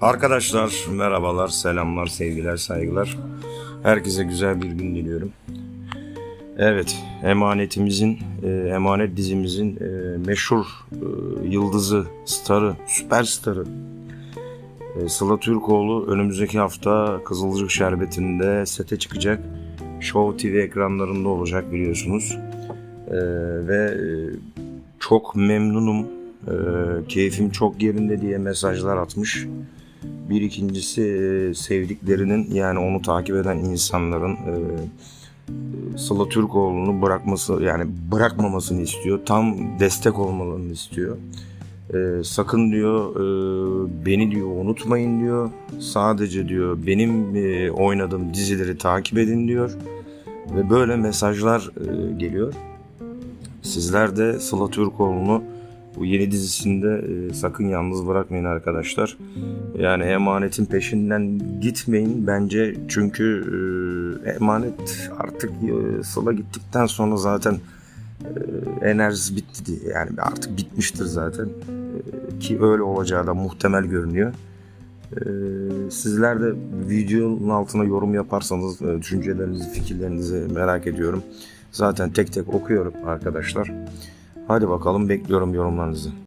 Arkadaşlar merhabalar, selamlar, sevgiler, saygılar. Herkese güzel bir gün diliyorum. Evet, emanetimizin, e, emanet dizimizin e, meşhur e, yıldızı, starı, süperstarı e, Sıla Türkoğlu önümüzdeki hafta Kızılcık Şerbeti'nde sete çıkacak. Show TV ekranlarında olacak biliyorsunuz. E, ve e, çok memnunum, e, keyfim çok yerinde diye mesajlar atmış. Bir ikincisi sevdiklerinin yani onu takip eden insanların e, Sıla Türkoğlu'nu bırakması yani bırakmamasını istiyor. Tam destek olmalarını istiyor. E, sakın diyor e, beni diyor unutmayın diyor. Sadece diyor benim e, oynadığım dizileri takip edin diyor. Ve böyle mesajlar e, geliyor. Sizler de Sıla Türkoğlu'nu bu yeni dizisinde e, sakın yalnız bırakmayın arkadaşlar. Yani emanetin peşinden gitmeyin bence çünkü e, emanet artık e, Sıla gittikten sonra zaten e, enerjisi bitti diye yani artık bitmiştir zaten E, ki öyle olacağı da muhtemel görünüyor. E, sizler de videonun altına yorum yaparsanız e, düşüncelerinizi, fikirlerinizi merak ediyorum. Zaten tek tek okuyorum arkadaşlar. Hadi bakalım bekliyorum yorumlarınızı.